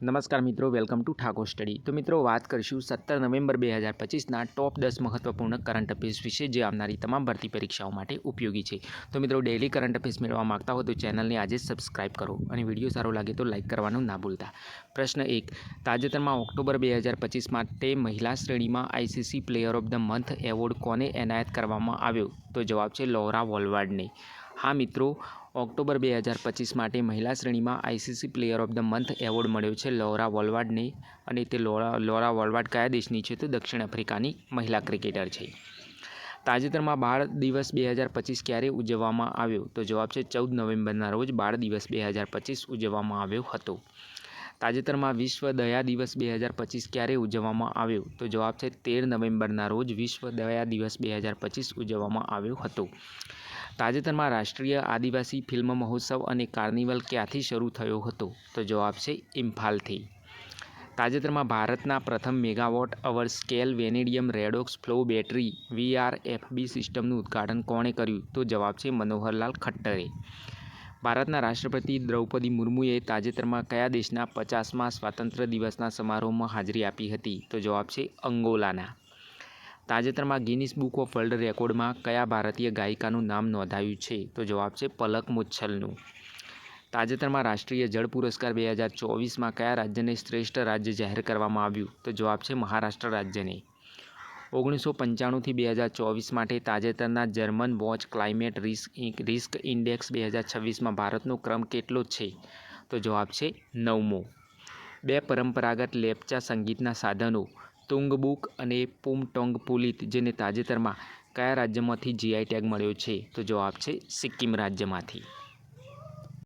નમસ્કાર મિત્રો, welcome to Thakor study. તો મિત્રો, વાત કરીશું સત્તર નવેમ્બર બે હજાર પચીસના ટોપ દસ મહત્વપૂર્ણ કરંટ અફેર્સ વિશે, જે આવનારી તમામ ભરતી પરીક્ષાઓ માટે ઉપયોગી છે. તો મિત્રો ડેલી કરંટ અફેર્સ મેળવવા માગતા હો તો ચેનલને આજે સબસ્ક્રાઇબ કરો અને વીડિયો સારો લાગે તો લાઇક કરવાનું ના ભૂલતા. પ્રશ્ન એક, તાજેતરમાં ઓક્ટોબર બે હજાર પચીસ માટે મહિલા શ્રેણીમાં ICC player of the month award કોને એનાયત કરવામાં આવ્યો? તો જવાબ છે લોરા વોલવાર્ડને હા મિત્રો, ઓક્ટોબર બે હજાર પચીસ માટે મહિલા શ્રેણીમાં ICC player of the month award મળ્યો છે લોરા વોલવાર્ડને અને તે લોરા લોરા વોલવાર્ડ કયા દેશની છે તો દક્ષિણ આફ્રિકાની મહિલા ક્રિકેટર છે. તાજેતરમાં બાળ દિવસ બે હજાર પચીસ ક્યારે ઉજવવામાં આવ્યો? તો જવાબ છે ચૌદ નવેમ્બરના રોજ બાળ દિવસ બે હજાર પચીસ ઉજવવામાં આવ્યો હતો. તાજેતરમાં વિશ્વ દયા દિવસ બે હજાર પચીસ ક્યારે ઉજવવામાં આવ્યો? તો જવાબ છે તેર નવેમ્બરના રોજ વિશ્વ દયા દિવસ બે હજાર પચીસ ઉજવવામાં આવ્યો હતો. તાજેતરમાં રાષ્ટ્રીય આદિવાસી ફિલ્મ મહોત્સવ અને કાર્નિવલ ક્યાંથી શરૂ થયો હતો? તો જવાબ છે, ઇમ્ફાલથી. તાજેતરમાં ભારતના પ્રથમ megawatt hour scale vanadium redox flow battery VRFB સિસ્ટમનું ઉદ્ઘાટન કોણે કર્યું? તો જવાબ છે, મનોહરલાલ ખટ્ટરે. ભારતના રાષ્ટ્રપતિ દ્રૌપદી મુર્મુએ તાજેતરમાં કયા દેશના પચાસમાં સ્વાતંત્ર્ય દિવસના સમારોહમાં હાજરી આપી હતી? તો જવાબ છે, અંગોલાના. તાજેતરમાં ગિનિસ બુક ઓફ વર્લ્ડ રેકોર્ડમાં કયા ભારતીય ગાયિકાનું નામ નોંધાયું છે? તો જવાબ છે પલક મુચ્છલનું. તાજેતરમાં રાષ્ટ્રીય જળ પુરસ્કાર બે હજાર ચોવીસમાં કયા રાજ્યને શ્રેષ્ઠ રાજ્ય જાહેર કરવામાં આવ્યું? તો જવાબ છે મહારાષ્ટ્ર રાજ્યને. ઓગણીસો પંચાણુંથી બે હજાર ચોવીસ માટે તાજેતરના German watch climate risk risk index બે હજાર છવ્વીસમાં ભારતનો ક્રમ કેટલો છે? તો જવાબ છે નવમો. બે પરંપરાગત લેપચા સંગીતના સાધનો તુંગબુક અને પુમટોંગ પુલિત જેને તાજેતરમાં કયા રાજ્યમાંથી જીઆઈ ટેગ મળ્યો છે? તો જવાબ છે સિક્કિમ રાજ્યમાંથી.